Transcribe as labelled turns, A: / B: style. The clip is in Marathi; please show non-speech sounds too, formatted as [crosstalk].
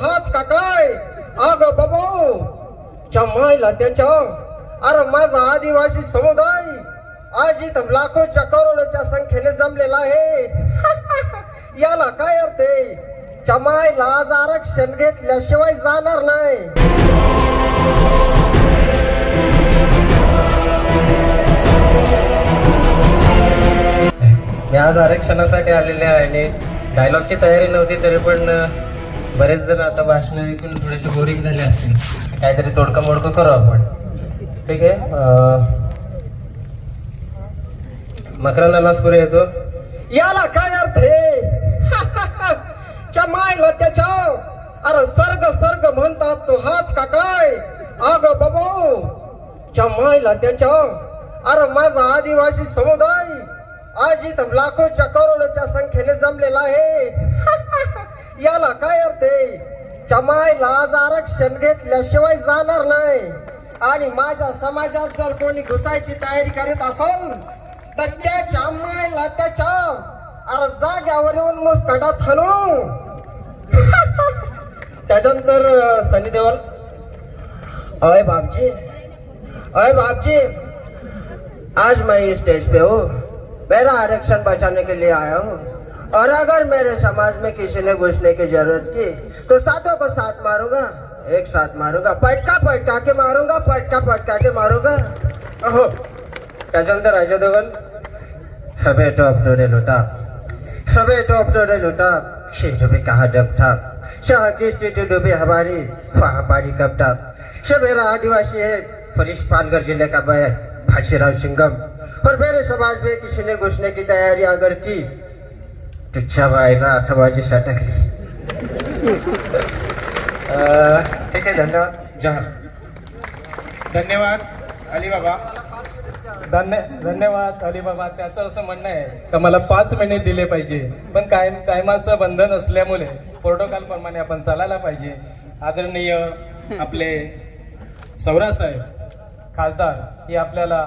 A: हाच का काय? अग बाबू चमायला त्याच्या अरे माझा आदिवासी समुदाय आज इथं लाखोच्या करोडोच्या संख्येने जमलेला आहे. [laughs] याला काय अर्थ आहे? चमायला आज आरक्षण घेतल्याशिवाय जाणार नाही.
B: मी आज आरक्षणासाठी आलेले आहे आणि डायलॉगची तयारी नव्हती तरी पण बरेच जण आता भाषण ऐकून थोडेसे बोरिंग झाले असतील. काहीतरी तोडकं मोडकं करू आपण. ठीक आहे मकरांना नासपुरे येतो.
A: याला काय अर्थ आहे? चमायला त्याच्या अरे सर्ग सर्ग म्हणतात तो हाच का काय? अग बाबू चमायला त्याच्या अरे माझा आदिवासी समुदाय आज इथं लाखोच्या करोडोच्या संख्येने जमलेला आहे. [laughs] याला काय अर्थ आहे? चमायला क्षण आरक्षण घेतल्याशिवाय जाणार नाही. आणि माझ्या समाजात जर कोणी घुसायची तयारी करीत असेल तर त्याच्या मायला त्याच्या अरे जाग्यावर येऊन मुस्कटात हाणू [laughs] त्याच्यानंतर सनी देवल अय बापजी अय बापजी आज मैं स्टेज पे हो। मेरा आरक्षण बचाने के लिए आया हूँ। और अगर मेरे समाज में किसी ने घुसने की ज़रूरत की तो सातों को साथ मारूँगा। एक साथ मारूँगा। पटका पटका के मारूँगा, पटका पटका के मारूँगा।
B: अहो त्याच्यानंतर अजय देवगन
A: सबे टॉप टोरे लुटा। सबे टॉप टोरे लुटा। शेजो भी कहा डब था। शाह की स्थिति डूबी हमारी फाहबारी कब था? मेरा आदिवासी है फरीश पालघर ज़िले का मैं भाशीराव सिंगम और मेरे समाज में किसी ने घुसने की तैयारी अगर की तो छबाईला समाजी सटकली
B: अं, ठीक आहे धन्यवाद.
C: जहर धन्यवाद अलीबाबा. धन्य धन्यवाद अलीबाबा. त्याचं असं म्हणणं आहे का मला पाच मिनिट दिले पाहिजे. पण काय टायमाचं बंधन असल्यामुळे प्रोटोकॉल प्रमाणे आपण चालायला पाहिजे. आदरणीय आपले सौरासाहेब खासदार हे आपल्याला